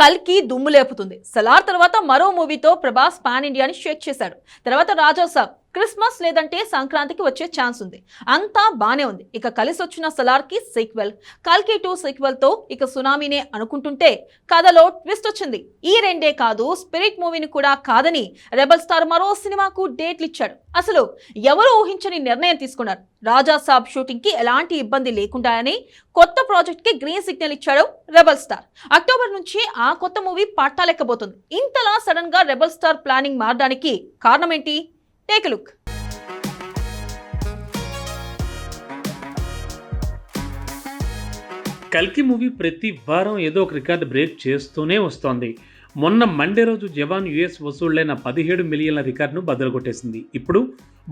కల్కి దుమ్ము లేపుతుంది. సలార్ తర్వాత మరో మూవీతో ప్రభాస్ పాన్ ఇండియాని షేక్ చేశాడు. తర్వాత రాజా సాబ్. క్రిస్మస్ లేదంటే సంక్రాంతికి వచ్చే ఛాన్స్ ఉంది. అంతా బానే ఉంది. ఇక కలిసి వచ్చిన సలార్కి సీక్వెల్. కల్కి టూ సీక్వెల్తో ఇక సునామీనే అనుకుంటుంటే కథలో ట్విస్ట్ వచ్చింది. ఈ రెండే కాదు స్పిరిట్ మూవీని కూడా కాదని రెబల్ స్టార్ మరో సినిమాకు డేట్లు ఇచ్చాడు. అసలు ఎవరు ఊహించని నిర్ణయం తీసుకున్నారు? రాజా సాబ్ షూటింగ్కి ఎలాంటి ఇబ్బంది లేకుండానే కొత్త ప్రాజెక్ట్కి గ్రీన్ సిగ్నల్ ఇచ్చాడు రెబల్ స్టార్. అక్టోబర్ నుంచి ఆ కొత్త మూవీ పట్టాలెక్కబోతుంది. ఇంతలా సడన్గా రెబల్ స్టార్ ప్లానింగ్ మారడానికి కారణం ఏంటి టేక్ లుక్ కల్కి మూవీ ప్రతి వారం ఏదో ఒక రికార్డు బ్రేక్ చేస్తూనే వస్తోంది. మొన్న మండే రోజు జవాన్ యుఎస్ వసూళ్ళైన పదిహేడు మిలియన్ల రికార్డును బద్దలుకొట్టేసింది ఇప్పుడు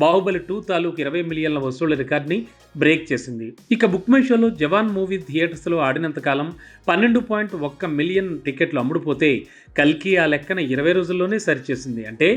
బాహుబలి టూ తాలూకు ఇరవై మిలియన్ల వసూళ్ళ రికార్డ్ని బ్రేక్ చేసింది. ఇక బుక్ మై షోలో జవాన్ మూవీ థియేటర్స్లో ఆడినంత కాలం పన్నెండు పాయింట్ ఒక్క మిలియన్ టికెట్లు అమ్ముడుపోతే కల్కి ఆ లెక్కన ఇరవై రోజుల్లోనే సరిచేసింది. అంటే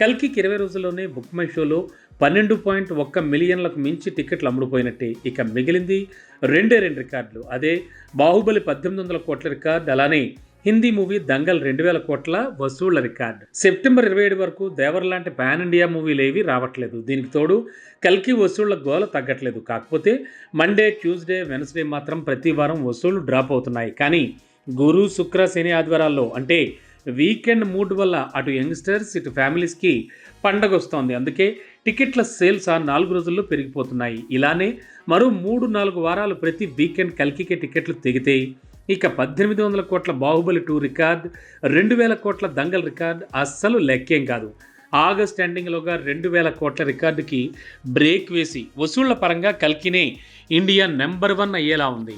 కల్కికి ఇరవై రోజుల్లోనే బుక్ మై షోలో పన్నెండు పాయింట్ ఒక్క మిలియన్లకు మించి టికెట్లు అమ్ముడుపోయినట్టే. ఇక మిగిలింది రెండే రెండు రికార్డులు. అదే బాహుబలి పద్దెనిమిది వందల కోట్ల రికార్డు అలానే హిందీ మూవీ దంగల్ రెండు వేల కోట్ల వసూళ్ళ రికార్డు. సెప్టెంబర్ ఇరవై ఏడు వరకు దేవర్ లాంటి పాన్ ఇండియా మూవీలు ఏవి రావట్లేదు. దీనికి తోడు కల్కి వసూళ్ళ గోల తగ్గట్లేదు. కాకపోతే మండే ట్యూస్డే వెనస్డే మాత్రం ప్రతి వారం వసూళ్ళు డ్రాప్ అవుతున్నాయి. కానీ గురు శుక్ర శని ఆదివారాల్లో అంటే వీకెండ్ మూడ్ వల్ల అటు యంగ్స్టర్స్ ఇటు ఫ్యామిలీస్కి పండగ వస్తోంది అందుకే టికెట్ల సేల్స్ ఆ నాలుగు రోజుల్లో పెరిగిపోతున్నాయి. ఇలానే మరో మూడు నాలుగు వారాలు ప్రతి వీకెండ్ కలికికే టికెట్లు తెగితే ఇక పద్దెనిమిది వందల కోట్ల బాహుబలి టూ రికార్డ్ రెండు వేల కోట్ల దంగల్ రికార్డ్ అస్సలు లెక్కేం కాదు. ఆగస్ట్ ఎండింగ్లోగా రెండు వేల కోట్ల రికార్డుకి బ్రేక్ వేసి వసూళ్ళ పరంగా కల్కినే ఇండియా నెంబర్ వన్ అయ్యేలా ఉంది.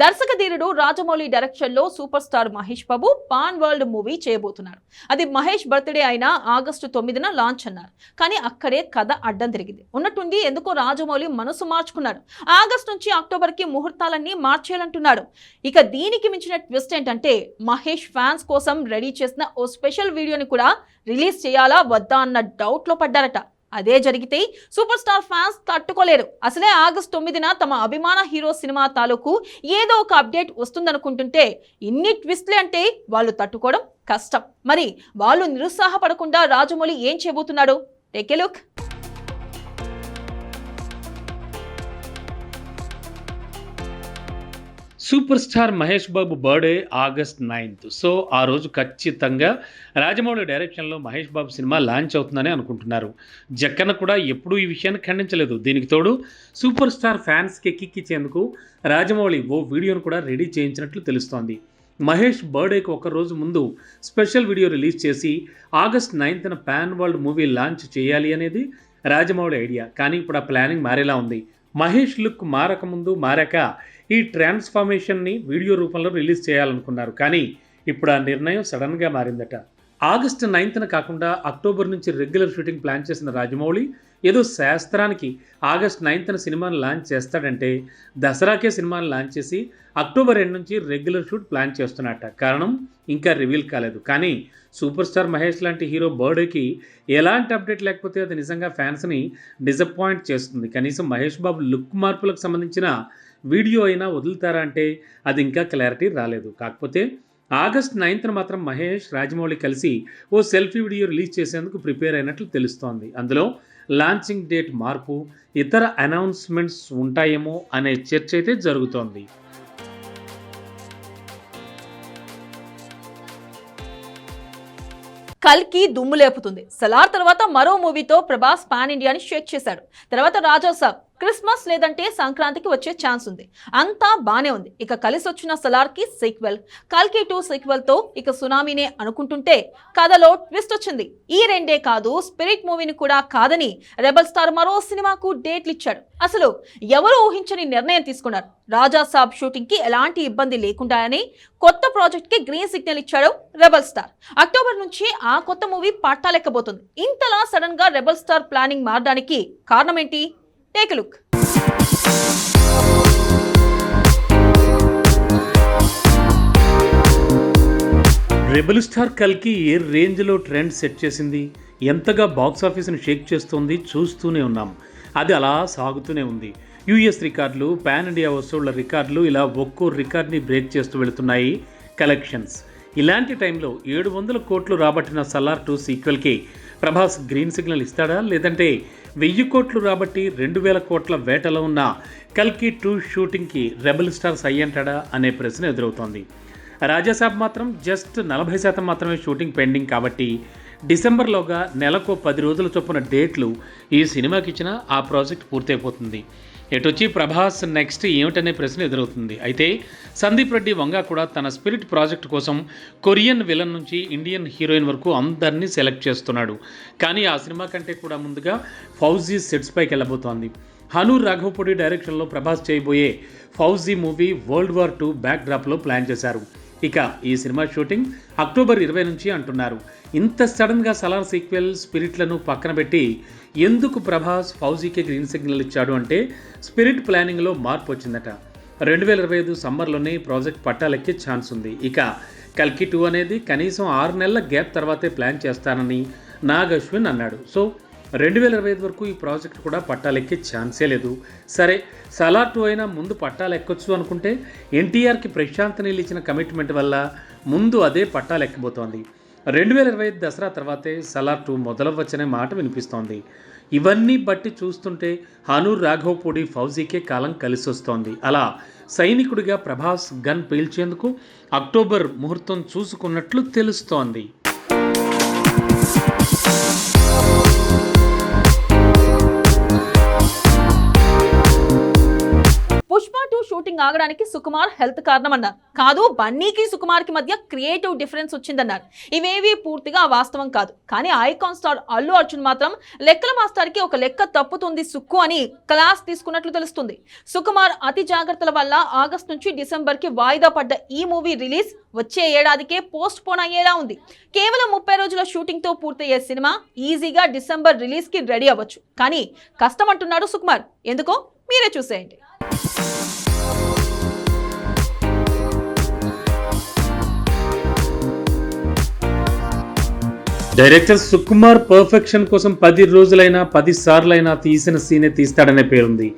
దర్శక ధీరుడు రాజమౌళి డైరెక్షన్లో super star Mahesh Babu pan world movie చేయబోతున్నారు. అది మహేష్ బర్త్డే అయిన ఆగస్టు తొమ్మిదిన లాంచ్ అన్నారు. కానీ అక్కడే కథ అడ్డం తిరిగింది. ఉన్నట్టుండి ఎందుకో రాజమౌళి మనసు మార్చుకున్నాడు. ఆగస్ట్ నుంచి అక్టోబర్కి ముహూర్తాలన్నీ మార్చేయాలంటున్నాడు. ఇక దీనికి మించిన ట్విస్ట్ ఏంటంటే మహేష్ ఫ్యాన్స్ కోసం రెడీ చేసిన ఓ స్పెషల్ వీడియోని కూడా రిలీజ్ చేయాలా వద్దా అన్న డౌట్లో పడ్డారట. అదే జరిగితే సూపర్ స్టార్ ఫ్యాన్స్ తట్టుకోలేరు. అసలే ఆగస్ట్ తొమ్మిదిన తమ అభిమాన హీరో సినిమా తాలూకు ఏదో ఒక అప్డేట్ వస్తుందనుకుంటుంటే ఇన్ని ట్విస్ట్లే అంటే వాళ్ళు తట్టుకోవడం కష్టం. మరి వాళ్ళు నిరుత్సాహపడకుండా రాజమౌళి ఏం చేయబోతున్నాడు? Take look. Super star Mahesh Babu birthday August ninth. So ఆ రోజు ఖచ్చితంగా రాజమౌళి డైరెక్షన్లో మహేష్ బాబు సినిమా లాంచ్ అవుతుందని అనుకుంటున్నారు. జక్కన కూడా ఎప్పుడూ ఈ విషయాన్ని ఖండించలేదు. దీనికి తోడు సూపర్ స్టార్ ఫ్యాన్స్కి కిక్కిచ్చేందుకు రాజమౌళి ఓ వీడియోను కూడా రెడీ చేయించినట్లు తెలుస్తోంది. మహేష్ బర్త్డేకి ఒక రోజు ముందు స్పెషల్ వీడియో రిలీజ్ చేసి ఆగస్ట్ నైన్త్న పాన్ వరల్డ్ మూవీ లాంచ్ చేయాలి అనేది రాజమౌళి ఐడియా. కానీ ఇప్పుడు ఆ ప్లానింగ్ మారేలా ఉంది. మహేష్ లుక్ మారకముందు మారాక ఈ ట్రాన్స్ఫార్మేషన్ని వీడియో రూపంలో రిలీజ్ చేయాలనుకున్నారు. కానీ ఇప్పుడు ఆ నిర్ణయం సడన్గా మారిందట. ఆగస్టు నైన్త్న కాకుండా అక్టోబర్ నుంచి రెగ్యులర్ షూటింగ్ ప్లాన్ చేసిన రాజమౌళి ఏదో శాస్త్రానికి ఆగస్ట్ నైన్త్న సినిమాను లాంచ్ చేస్తాడంటే దసరాకే సినిమాను లాంచ్ చేసి అక్టోబర్ ఎండ్ నుంచి రెగ్యులర్ షూట్ ప్లాన్ చేస్తున్నట్ట. కారణం ఇంకా రివీల్ కాలేదు. కానీ సూపర్ స్టార్ మహేష్ లాంటి హీరో బర్త్డేకి ఎలాంటి అప్డేట్ లేకపోతే అది నిజంగా ఫ్యాన్స్ని డిసప్పాయింట్ చేస్తుంది. కనీసం మహేష్ బాబు లుక్ మార్పులకు సంబంధించిన వీడియో అయినా వదులుతారా అంటే అది ఇంకా క్లారిటీ రాలేదు. కాకపోతే ఆగస్ట్ నైన్త్న మాత్రం మహేష్ రాజమౌళి కలిసి ఓ సెల్ఫీ వీడియో రిలీజ్ చేసేందుకు ప్రిపేర్ అయినట్లు తెలుస్తోంది. అందులో లాంచింగ్ డేట్ మార్పు ఇతర అనౌన్స్మెంట్స్ ఉంటాయేమో అనే చర్చ అయితే జరుగుతోంది. కల్కి దుమ్ము లేపుతుంది. సలార్ తర్వాత మరో మూవీతో ప్రభాస్ పాన్ ఇండియాని షేక్ చేశాడు. తర్వాత రాజా సాబ్ క్రిస్మస్ లేదంటే సంక్రాంతికి వచ్చే ఛాన్స్ ఉంది. అంతా బానే ఉంది. ఇక కలిసి వచ్చిన సలార్కి సీక్వెల్. కల్కి టూ సీక్వెల్తో ఇక సునామీనే అనుకుంటుంటే కథలో ట్విస్ట్ వచ్చింది. ఈ రెండే కాదు స్పిరిట్ మూవీని కూడా కాదని రెబల్ స్టార్ మరో సినిమాకు డేట్లు ఇచ్చాడు. అసలు ఎవరు ఊహించని నిర్ణయం తీసుకున్నారు? రాజా సాబ్ షూటింగ్కి ఎలాంటి ఇబ్బంది లేకుండానే కొత్త ప్రాజెక్ట్కి గ్రీన్ సిగ్నల్ ఇచ్చాడు రెబల్ స్టార్. అక్టోబర్ నుంచి ఆ కొత్త మూవీ పట్టాలెక్కబోతుంది. ఇంతలా సడన్గా రెబల్ స్టార్ ప్లానింగ్ మారడానికి కారణం ఏంటి టేక్ లుక్ రెబల్ స్టార్ కల్కి ఏ రేంజ్లో ట్రెండ్ సెట్ చేసింది? ఎంతగా బాక్స్ ఆఫీస్ని షేక్ చేస్తోంది? చూస్తూనే ఉన్నాం. అది అలా సాగుతూనే ఉంది. యుఎస్ రికార్డులు పాన్ ఇండియా వసూళ్ళ రికార్డులు ఇలా ఒక్కో రికార్డ్ని బ్రేక్ చేస్తూ వెళుతున్నాయి. కలెక్షన్స్ ఇలాంటి టైంలో ఏడు వందల కోట్లు రాబట్టిన సలార్ టూ సీక్వెల్కి ప్రభాస్ గ్రీన్ సిగ్నల్ ఇస్తాడా? లేదంటే వెయ్యి కోట్లు రాబట్టి రెండు వేల కోట్ల వేటలో ఉన్న కల్కి టూ షూటింగ్కి రెబల్ స్టార్స్ అయ్యంటాడా అనే ప్రశ్న ఎదురవుతోంది. రాజాసాబ్ మాత్రం జస్ట్ నలభై శాతం మాత్రమే షూటింగ్ పెండింగ్ కాబట్టి డిసెంబర్లోగా నెలకు పది రోజుల చొప్పున డేట్లు ఈ సినిమాకి ఇచ్చిన ఆ ప్రాజెక్ట్ పూర్తయిపోతుంది. ఎటొచ్చి ప్రభాస్ నెక్స్ట్ ఏమిటనే ప్రశ్న ఎదురవుతుంది. అయితే సందీప్ రెడ్డి వంగ కూడా తన స్పిరిట్ ప్రాజెక్ట్ కోసం కొరియన్ విలన్ నుంచి ఇండియన్ హీరోయిన్ వరకు అందరినీ సెలెక్ట్ చేస్తున్నాడు. కానీ ఆ సినిమా కంటే కూడా ముందుగా ఫౌజీ సెట్స్ పైకి వెళ్ళబోతోంది. హనూర్ రాఘవపూడి డైరెక్షన్లో ప్రభాస్ చేయబోయే Fauji movie world war two back డ్రాప్లో ప్లాన్ చేశారు. ఇక ఈ సినిమా షూటింగ్ అక్టోబర్ ఇరవై నుంచి అంటున్నారు. ఇంత సడన్గా సలార్ సీక్వెల్ స్పిరిట్లను పక్కన పెట్టి ఎందుకు ప్రభాస్ ఫౌజీకి గ్రీన్ సిగ్నల్ ఇచ్చాడు అంటే స్పిరిట్ ప్లానింగ్లో మార్పు వచ్చిందట. రెండు వేల ఇరవై ఐదు సమ్మర్లోనే ప్రాజెక్ట్ పట్టాలెక్కే ఛాన్స్ ఉంది. ఇక కల్కి టూ అనేది కనీసం ఆరు నెలల గ్యాప్ తర్వాతే ప్లాన్ చేస్తానని నాగ్ అశ్విన్ అన్నాడు. సో రెండు వేల ఇరవై ఐదు వరకు ఈ ప్రాజెక్ట్ కూడా పట్టాలెక్కే ఛాన్సే లేదు. సరే సలార్ టూ అయినా ముందు పట్టాలు ఎక్కొచ్చు అనుకుంటే ఎన్టీఆర్కి ప్రశాంత్ నీళ్ళు ఇచ్చిన కమిట్మెంట్ వల్ల ముందు అదే పట్టాలు ఎక్కబోతోంది రెండు వేల ఇరవై ఐదు దసరా తర్వాతే సలార్ టూ మొదలవ్వచ్చనే మాట వినిపిస్తోంది. ఇవన్నీ బట్టి చూస్తుంటే హనూర్ రాఘవపూడి ఫౌజీకే కాలం కలిసి వస్తోంది అలా సైనికుడిగా ప్రభాస్ గన్ పీల్చేందుకు అక్టోబర్ ముహూర్తం చూసుకున్నట్లు తెలుస్తోంది. షూటింగ్ ఆగడానికి సుకుమార్ హెల్త్ కారణం అన్నారు కాదు బన్నీకి సుకుమార్కి మధ్య క్రియేటివ్ డిఫరెన్స్ వచ్చిందన్నారు. ఇవేవి పూర్తిగా వాస్తవం కాదు. కానీ ఐకాన్ స్టార్ అల్లు అర్జున్ మాత్రం లెక్కల మాస్టర్కి ఒక లెక్క తప్పుతుంది సుక్కు అని క్లాస్ తీసుకున్నట్లు తెలుస్తుంది. సుకుమార్ అతి జాగ్రత్తల వల్ల ఆగస్ట్ నుంచి డిసెంబర్కి వాయిదా పడ్డ ఈ మూవీ రిలీజ్ వచ్చే ఏడాదికే పోస్ట్ పోన్ అయ్యేలా ఉంది. కేవలం ముప్పై రోజుల షూటింగ్తో పూర్తయ్యే సినిమా ఈజీగా డిసెంబర్ రిలీజ్కి రెడీ అవ్వచ్చు. కానీ కష్టం అంటున్నాడు సుకుమార్. ఎందుకో మీరే చూసేయండి. డైరెక్టర్ సుకుమార్ పర్ఫెక్షన్ కోసం పది రోజులైనా పది సార్లైనా తీసిన సీనే తీస్తాడనే పేరుంది.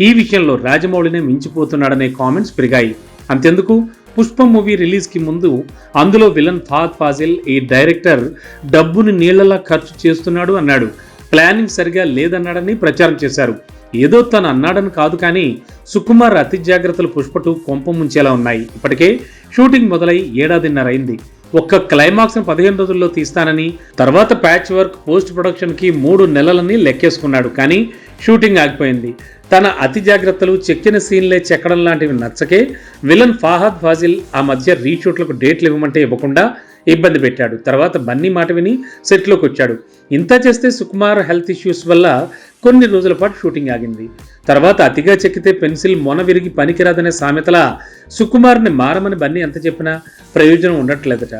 ఈ విషయంలో రాజమౌళినే మించిపోతున్నాడనే కామెంట్స్ పెరిగాయి. అంతెందుకు? పుష్పం మూవీ రిలీజ్కి ముందు అందులో విలన్ ఫాద్ ఫాజిల్ ఈ డైరెక్టర్ డబ్బుని నీళ్ళలా ఖర్చు చేస్తున్నాడు అన్నాడు. ప్లానింగ్ సరిగా లేదన్నాడని ప్రచారం చేశారు. ఏదో తను అన్నాడని కాదు కానీ సుకుమార్ అతి జాగ్రత్తలు పుష్పటు కొంప ముంచేలా ఉన్నాయి. ఇప్పటికే షూటింగ్ మొదలై ఏడాదిన్నర అయింది. ఒక్క క్లైమాక్స్ పదిహేను రోజుల్లో తీస్తానని తర్వాత ప్యాచ్ వర్క్ పోస్ట్ ప్రొడక్షన్కి మూడు నెలలని లెక్కేసుకున్నాడు. కానీ షూటింగ్ ఆగిపోయింది. తన అతి జాగ్రత్తలు చెక్కిన సీన్లే చెక్కడం లాంటివి నచ్చకే విలన్ ఫాహద్ ఫాజిల్ ఆ మధ్య రీషూట్లకు డేట్లు ఇవ్వమంటే ఇవ్వకుండా ఇబ్బంది పెట్టాడు. తర్వాత బన్నీ మాట విని సెట్లోకి వచ్చాడు ఇంత చేస్తే సుకుమార్ హెల్త్ ఇష్యూస్ వల్ల కొన్ని రోజుల పాటు షూటింగ్ ఆగింది. తర్వాత అతిగా చెక్కితే పెన్సిల్ మొన విరిగి పనికిరాదనే సామెతలా సుకుమార్ని మారమని బన్నీ ఎంత చెప్పినా ప్రయోజనం ఉండట్లేదట.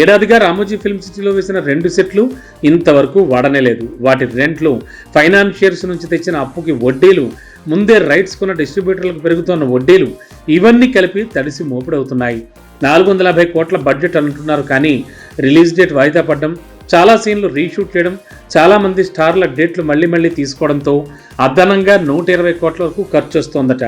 ఏడాదిగా రామోజీ ఫిల్మ్ సిటీలో వేసిన రెండు సెట్లు ఇంతవరకు వాడనే లేదు. వాటి రెంట్లు ఫైనాన్షియర్స్ నుంచి తెచ్చిన అప్పుకి వడ్డీలు ముందే రైట్స్ కొన్న డిస్ట్రిబ్యూటర్లకు పెరుగుతున్న వడ్డీలు ఇవన్నీ కలిపి తడిసి మోపుడవుతున్నాయి. నాలుగు వందల యాభై కోట్ల బడ్జెట్ అంటున్నారు కానీ రిలీజ్ డేట్ వాయిదా పడడం చాలా సీన్లు రీషూట్ చేయడం చాలామంది స్టార్ల డేట్లు మళ్ళీ మళ్ళీ తీసుకోవడంతో అదనంగా నూట ఇరవై కోట్ల వరకు ఖర్చు వస్తోందట.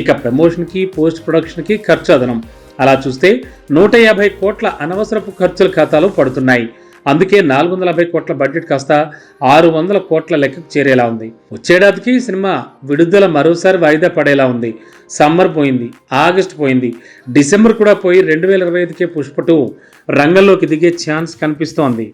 ఇక ప్రమోషన్కి పోస్ట్ ప్రొడక్షన్కి ఖర్చు అదనం. అలా చూస్తే నూట యాభై కోట్ల అనవసరపు ఖర్చుల ఖాతాలు పడుతున్నాయి. అందుకే నాలుగు వందల యాభై కోట్ల బడ్జెట్ కాస్త ఆరు వందల కోట్ల లెక్కకు చేరేలా ఉంది. వచ్చేడాదికి సినిమా విడుదల మరోసారి వాయిదా పడేలా ఉంది. సమ్మర్ పోయింది ఆగస్ట్ పోయింది. డిసెంబర్ కూడా పోయి రెండు వేల ఇరవై ఐదుకే పుష్పటు రంగంలోకి దిగే ఛాన్స్ కనిపిస్తోంది.